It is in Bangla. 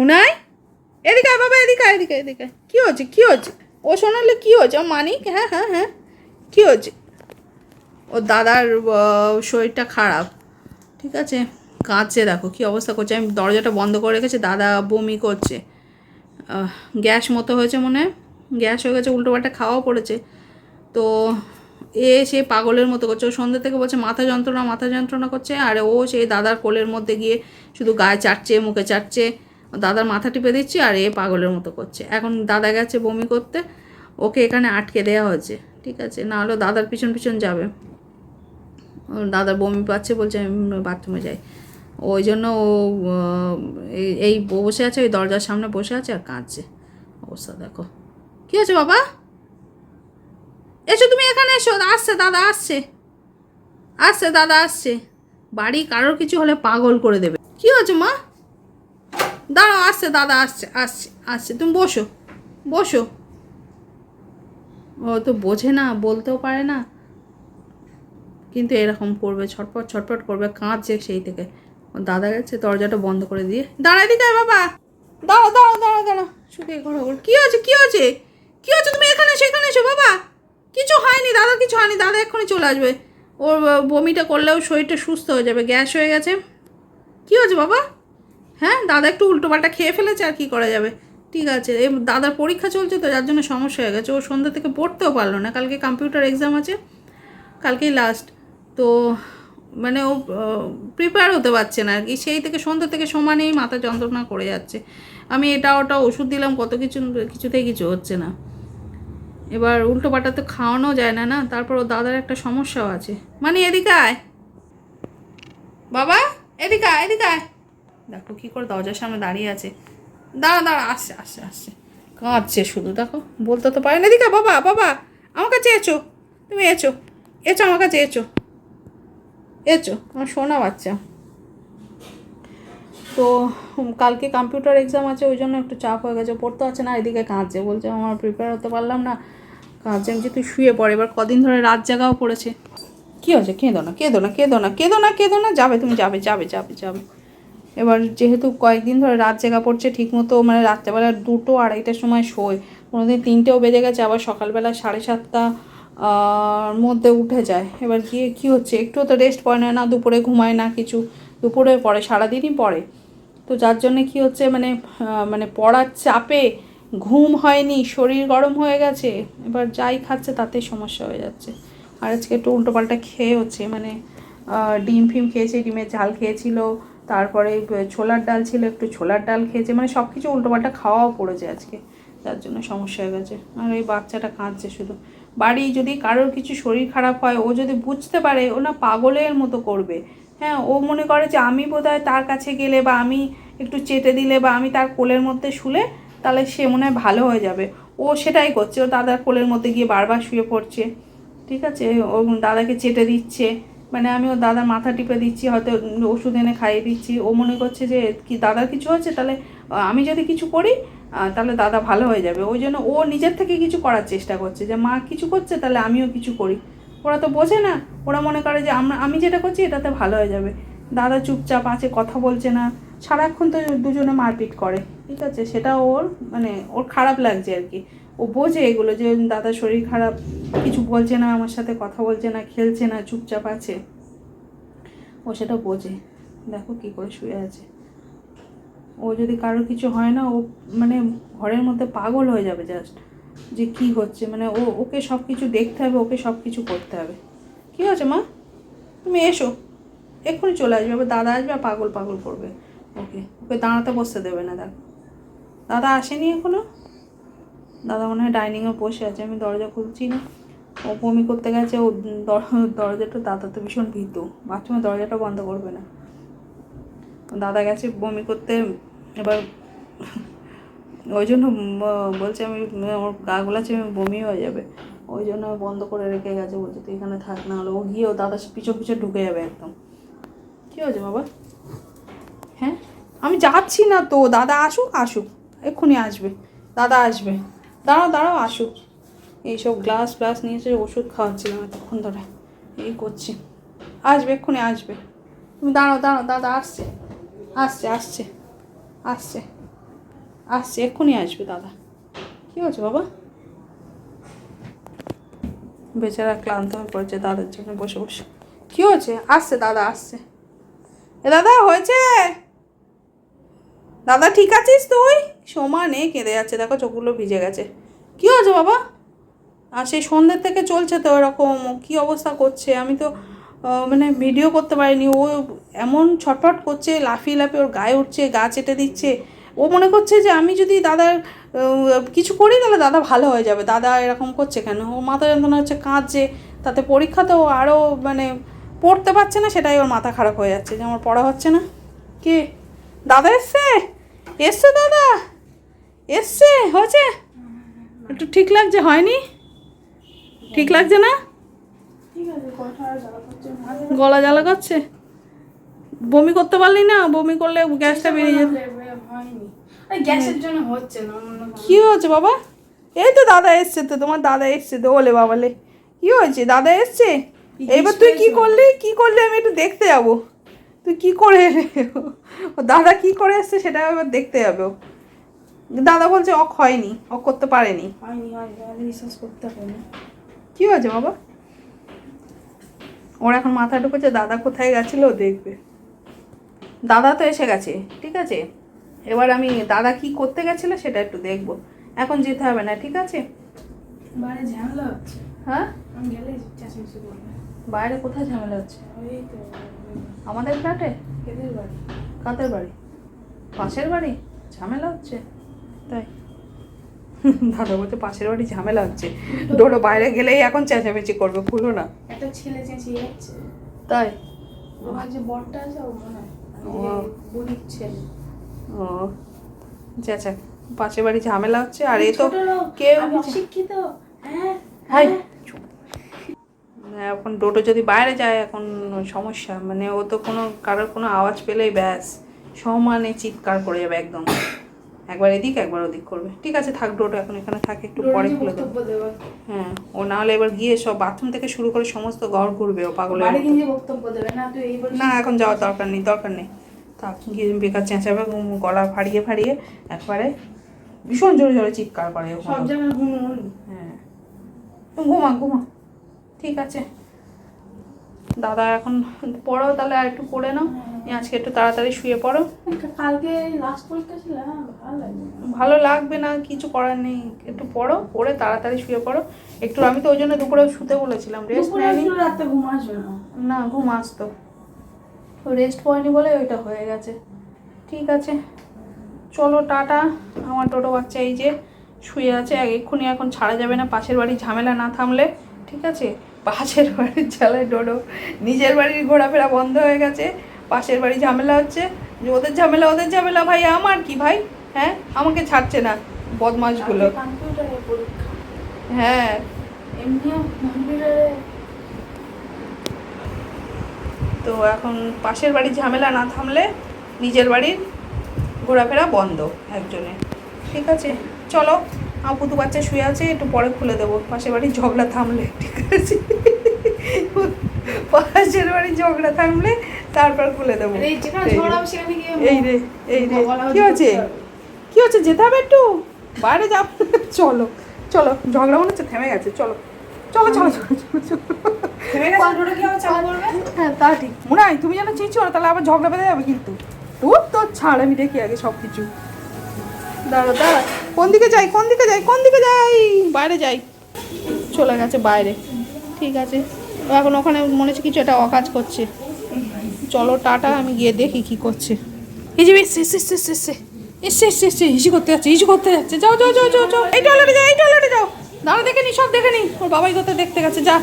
মুনাই এদিকে আয় বাবা এদিকে আয়, এদিকে এদিকে। কি হচ্ছে কি হচ্ছে ও শোনালে কি হচ্ছে ও মানিক? হ্যাঁ হ্যাঁ হ্যাঁ। কি হচ্ছে ও দাদার শরীরটা খারাপ। ঠিক আছে? কাঁদছে দেখো কি অবস্থা করছে। আমি দরজাটা বন্ধ করে রেখেছি দাদা বমি করছে। গ্যাস মতো হয়েছে মনে গ্যাস হয়ে গেছে উল্টোপাল্টা খাওয়াও পড়েছে। তো এ সে পাগলের মতো করছে। ও সন্ধ্যে থেকে বলছে মাথা যন্ত্রণা মাথা যন্ত্রণা করছে। আর ও সেই দাদার কোলের মধ্যে গিয়ে শুধু গায়ে চাটছে মুখে চাটছে। দাদার মাথা টিপে দিচ্ছি আর এ পাগলের মতো করছে। এখন দাদা গেছে বমি করতে, ওকে এখানে আটকে দেওয়া হয়েছে, ঠিক আছে? না হলেও দাদার পিছন পিছন যাবে। দাদার বমি পাচ্ছে বলছে, আমি বাথরুমে যাই। ওই জন্য ও এই- বসে আছে, ওই দরজার সামনে বসে আছে আর কাঁদছে। অবস্থা দেখো। কী আছে বাবা? এসো তুমি এখানে এসো। আসছে, দাদা আসছে। আসছে, দাদা আসছে। বাড়ি কারোর কিছু হলে পাগল করে দেবে। কি হচ্ছে মা? দাঁড়াও, আসছে, দাদা, আসছে আসছে আসছে। তুমি বসো বসো। ও তো বোঝে না, বলতেও পারে না। কিন্তু এরকম করবে, ছটপট ছটপট করবে, কাঁদছে সেই থেকে। দাদা গেছে, দরজাটা বন্ধ করে দিয়ে। দাঁড়াই দিতে বাবা। দাঁড়াও দাঁড়াও দাঁড়াও দাঁড়াও। শুকিয়ে ঘোরো ঘোরো কী হয়েছে কী হয়েছে? কী হচ্ছে তুমি এখানে এসো এখানে এসো বাবা। কিছু হয়নি, দাদা, কিছু হয়নি। দাদা এক্ষুনি চলে আসবে। ওর বমিটা করলেও শরীরটা সুস্থ হয়ে যাবে, গ্যাস হয়ে গেছে। কী হয়েছে বাবা? হ্যাঁ দাদা একটু উল্টোপাল্টা খেয়ে ফেলেছে আর কি করা যাবে? ঠিক আছে এ দাদার পরীক্ষা চলছে তো, যার জন্য সমস্যা হয়ে গেছে। ও সন্ধ্যা থেকে পড়তেও পারল না, কালকে কম্পিউটার এক্সাম আছে, কালকেই লাস্ট তো মানে ও প্রিপেয়ার হতে পারছে না আর কি, সেই থেকে সন্ধ্যা থেকে সমানেই মাথা যন্ত্রণা করে যাচ্ছে। আমি এটা, ওটা ওষুধ দিলাম, কত কিছু, কিছুতেই কিছু হচ্ছে না। এবার উল্টো পাটা তো খাওয়ানো যায় না না? তারপর ও দাদার একটা সমস্যাও আছে। মানে এদিকে আয়। বাবা, এদিকে আয় এদিকে আয়। দেখো কী করে দরজার সামনে দাঁড়িয়ে আছে। দাঁড়া দাঁড়া আসছে আসছে আসছে। কাঁদছে শুধু দেখো। বলতে তো পারে না। আয়, বাবা বাবা আমার কাছে এসো। তুমি এসো এসো আমার কাছে এসো। এসো আমার শোনা বাচ্চা। তো কালকে কম্পিউটার এক্সাম আছে ওই জন্য একটু চাপ হয়ে গেছে। পড়তে হচ্ছে না এদিকে কাঁদছে। বলছে আমার প্রিপেয়ার হতে পারলাম না। কাঁদছে আমি যে তুই শুয়ে পড়ে। এবার কদিন ধরে রাত জাগাও পড়েছে। কী হয়েছে? কেঁদো না কেঁদো না কেঁদো না কেঁদো না কেঁদো না। যাবে তুমি যাবে যাবে যাবে যাবে। এবার যেহেতু কয়েকদিন ধরে রাত জাগা পড়ছে, ঠিকমতো মানে রাত্রেবেলা দুটো আড়াইটার সময় শোয়। কোনোদিন তিনটেও বেজে গেছে, আবার সকালবেলা সাড়ে সাতটা মধ্যে উঠে যায়। এবার গিয়ে কী হচ্ছে, একটুও তো রেস্ট পড়ে না না দুপুরে ঘুমায় না কিছু। দুপুরে পড়ে, সারাদিনই পড়ে। তো যার জন্যে কী হচ্ছে মানে মানে পড়ার চাপে ঘুম হয়নি, শরীর গরম হয়ে গেছে। এবার যাই খাচ্ছে, তাতেই সমস্যা হয়ে যাচ্ছে। আর আজকে একটু উল্টোপাল্টা খেয়ে হচ্ছে মানে ডিম ফিম খেয়েছে, ডিমের ঝাল খেয়েছিল। তারপরে ছোলার ডাল ছিল, একটু ছোলার ডাল খেয়েছে মানে সব কিছু উল্টোপাল্টা খাওয়াও পড়েছে আজকে। তার জন্য সমস্যা হয়ে গেছে। আর এই বাচ্চাটা কাঁদছে শুধু। বাড়ি যদি কারোর কিছু শরীর খারাপ হয়, ও যদি বুঝতে পারে, ও না পাগলের মতো করবে। হ্যাঁ ও মনে করে যে আমি বোধহয় তার কাছে গেলে বা আমি একটু চেটে দিলে বা আমি তার কোলের মধ্যে শুলে, তাহলে সে মনে হয় ভালো হয়ে যাবে। ও সেটাই করছে। ও দাদার কোলের মধ্যে গিয়ে বারবার শুয়ে পড়ছে। ঠিক আছে? ও দাদাকে চেটে দিচ্ছে। মানে আমি ও দাদার মাথা টিপে দিচ্ছি, হয়তো ওষুধ এনে খাইয়ে দিচ্ছি। ও মনে করছে যে, কি দাদার কিছু হচ্ছে? তাহলে আমি যদি কিছু করি তাহলে দাদা ভালো হয়ে যাবে। ওই জন্য ও নিজের থেকে কিছু করার চেষ্টা করছে যে, মা, কিছু করছে? তাহলে আমিও কিছু করি। ওরা তো বোঝে না। ওরা মনে করে যে, আমরা, আমি যেটা করছি, এটাতে ভালো হয়ে যাবে। দাদা চুপচাপ আছে, কথা বলছে না। সারাক্ষণ তো দুজনে মারপিট করে। ঠিক আছে, সেটা ওর মানে ওর খারাপ লাগছে আর কি। ও বোঝে এগুলো যে দাদার শরীর খারাপ, কিছু বলছে না, আমার সাথে কথা বলছে না, খেলছে না, চুপচাপ আছে। ও সেটা বোঝে। দেখো কী করে শুয়ে আছে। ও যদি কারোর কিছু হয় না, ও মানে ঘরের মধ্যে পাগল হয়ে যাবে জাস্ট যে কি হচ্ছে? মানে ও, ওকে সব কিছু দেখতে হবে, ওকে সব কিছু করতে হবে। কী হচ্ছে মা? তুমি এসো। এক্ষুনি চলে আসবে। এবার দাদা আসবে আর পাগল পাগল করবে। ওকে ওকে দাঁড়াতে বসতে দেবে না, দেখো। দাদা আসেনি এখনও? দাদা মনে হয় ডাইনিংয়ে বসে আছে, আমি দরজা খুলছি না। ও বমি করতে গেছে, ও দর- দরজাটা, দাদা তো ভীষণ ভীতু। বাথরুমের দরজাটা বন্ধ করবে না। দাদা গেছে বমি করতে, এবার ওই জন্য বলছে আমি আমার গা গোলাচ্ছে, আমি বমি হয়ে যাবে। ওই জন্য বন্ধ করে রেখে গেছে, বলছে তুই এখানে থাক, না হলে ও গিয়েও দাদা পিছু পিছু ঢুকে যাবে একদম। কী হয়েছে বাবা? হ্যাঁ? আমি যাচ্ছি না তো, দাদা আসুক আসুক। এক্ষুনি আসবে, দাদা আসবে। দাঁড়াও দাঁড়াও, আসুক। এইসব গ্লাস ফ্লাস নিয়ে এসে ওষুধ খাওয়াচ্ছিলাম এতক্ষণ ধরে। এই করছি। আসবে, এক্ষুনি আসবে। তুমি দাঁড়াও দাঁড়াও দাদা আসছে। আসছে আসছে আসছে আসছে, এক্ষুনি আসবে দাদা। কি হচ্ছে বাবা? বেচারা ক্লান্ত হয়ে পড়েছে দাদার জন্য বসে বসে। কি হয়েছে? আসছে, দাদা, আসছে। এ দাদা, হয়েছে? দাদা, ঠিক আছিস তুই? সমানে কেঁদে যাচ্ছে। দেখো, চোখগুলো ভিজে গেছে। কি হয়েছে বাবা? আর সেই সন্ধ্যের থেকে চলছে তো এরকম। কি অবস্থা করছে? আমি তো মানে ভিডিও করতে পারিনি। ও এমন ছটফট করছে, লাফিয়ে লাফিয়ে ওর গায়ে উঠছে, গা চেটে দিচ্ছে। ও মনে করছে যে আমি যদি দাদার কিছু করি তাহলে দাদা ভালো হয়ে যাবে। দাদা এরকম করছে কেন? ও মাথা যন্ত্রণা হচ্ছে, কাঁদছে। তাতে পরীক্ষা পরীক্ষাতেও আরও মানে পড়তে পারছে না, সেটাই ওর মাথা খারাপ হয়ে যাচ্ছে। যে আমার পড়া হচ্ছে না। কে? দাদা এসছে? এসছে দাদা? এসছে? হয়েছে? একটু ঠিক লাগছে হয়নি? ঠিক লাগছে না? গলা জ্বালা করছে? বমি করতে পারলি না? বমি করলে গ্যাসটা বেরিয়ে যেত কি হয়েছে বাবা? এই তো দাদা এসছে তো তোমার দাদা এসছে তো ওলে বাবালে। কি হয়েছে? দাদা এসছে? এবার তুই কি করলি? কি করলি? আমি একটু দেখতে যাব। তুই কি করে এলে? ও দাদা কি করে এসছে সেটা এবার দেখতে যাবে। দাদা বলছে অক হয়নি অক করতে পারেনি। কি হয়েছে বাবা? ওর এখন মাথা ঢুকেছে দাদা কোথায় গেছিল ও দেখবে। দাদা তো এসে গেছে ঠিক আছে? এবার আমি দাদা কি করতে গেছিল সেটা একটু দেখব। এখন যেতে হবে না ঠিক আছে? বাইরে ঝামেলা হচ্ছে। হ্যাঁ? আমি গেলে বাইরে কোথায় ঝামেলা হচ্ছে? ওই তো আমাদের ফ্ল্যাটে? এদের বাড়ি? কাদের বাড়ি? পাশের বাড়ি? ঝামেলা হচ্ছে। তাই? দাদা বলছে পাশের বাড়ি ঝামেলা হচ্ছে। ডোডো বাইরে গেলেই এখন চেঁচামেচি করবে খুলো না। একটা ছেলে চেঁচিয়ে যাচ্ছে। তাই? আমার যে বরটা আছে ও মনে হয়। ছেলে। ও। আচ্ছা পাশের বাড়ি ঝামেলা হচ্ছে আর এ তো কেউ অশিক্ষিত। হ্যাঁ হ্যাঁ। এখন ডোটো যদি বাইরে যায় এখন সমস্যা। মানে ও তো কোনো কারোর কোনো আওয়াজ পেলেই ব্যাস সমানে চিৎকার করে যাবে একদম। একবার এদিক একবার ওদিক করবে। ঠিক আছে থাক ডোটো এখন এখানে থাকে একটু পরে খুলে দেবো। হ্যাঁ ও না হলে এবার গিয়ে সব বাথরুম থেকে শুরু করে সমস্ত ঘর ঘুরবে ও দেবে না এখন যাওয়ার দরকার নেই দরকার নেই। থাক গিয়ে বেকার চেঁচাবে গলা ফাড়িয়ে ফাড়িয়ে একবারে ভীষণ জোরে জোরে চিৎকার করে সব জায়গায় হ্যাঁ। ঘুমা ঘুমা। ঠিক আছে। দাদা এখন পড়ো তাহলে আর একটু পড়ে নাও। আজকে একটু তাড়াতাড়ি শুয়ে পড়ো। কালকে লাস্ট পরীক্ষা ছিল হ্যাঁ ভালো লাগবে। না কিছু করার নেই। একটু পড়ো পড়ে তাড়াতাড়ি শুয়ে পড়ো। একটু আমি তো ওই জন্য দুপুরে শুতে বলেছিলাম রেস্ট নেয়নি। রাতে ঘুম আসবে না। না ঘুম আসতো। রেস্ট পয়েনি বলে ওইটা হয়ে গেছে। ঠিক আছে। চলো টাটা। আমার টোটো বাচ্চা এই যে শুয়ে আছে এক- এক্ষুনি এখন ছাড়া যাবে না পাশের বাড়ির ঝামেলা না থামলে। ঠিক আছে? পাশের বাড়ির ঝালায় ডোডো। নিজের বাড়ির ঘোরাফেরা বন্ধ হয়ে গেছে পাশের বাড়ি ঝামেলা হচ্ছে। যে ওদের ঝামেলা ওদের ঝামেলা ভাই আমার কি ভাই? হ্যাঁ আমাকে ছাড়ছে না বদমাশগুলো। হ্যাঁ। তো এখন পাশের বাড়ির ঝামেলা না থামলে নিজের বাড়ির ঘোরাফেরা বন্ধ একজনের। ঠিক আছে চলো। আমার পুতু বাচ্চা শুয়ে আছে একটু পরে খুলে দেবো। পাশের বাড়ির ঝগড়া থামলে ঠিক আছে? পাশের বাড়ির ঝগড়া থামলে তারপর খুলে দেবো। এই রে, এই রে কি হচ্ছে কি হচ্ছে যেতে হবে একটু? বাইরে যাও। চলো চলো। ঝগড়া মনে হচ্ছে থেমে গেছে। চলো চলো চলো চলো হ্যাঁ তা ঠিক। মনে হয় তুমি যেন চিনছো তাহলে আবার ঝগড়া বেঁধে যাবে কিন্তু। তোর তোর ছাড় আমি দেখি আগে সব কিছু দাঁড়া দাঁড়া কোন দিকে যাই, কোন দিকে যাই, কোন দিকে যাই? বাইরে যাই। চলে গেছে বাইরে। ঠিক আছে। এখন ওখানে মনে হচ্ছে কিছু একটা অকাজ করছে। চলো টাটা, আমি গিয়ে দেখি কি করছে। করতে করতে যাচ্ছে। যাও এই যাও দেখে নি, সব দেখে নি। ওর বাবাই কোথায় দেখতে গেছে, যা।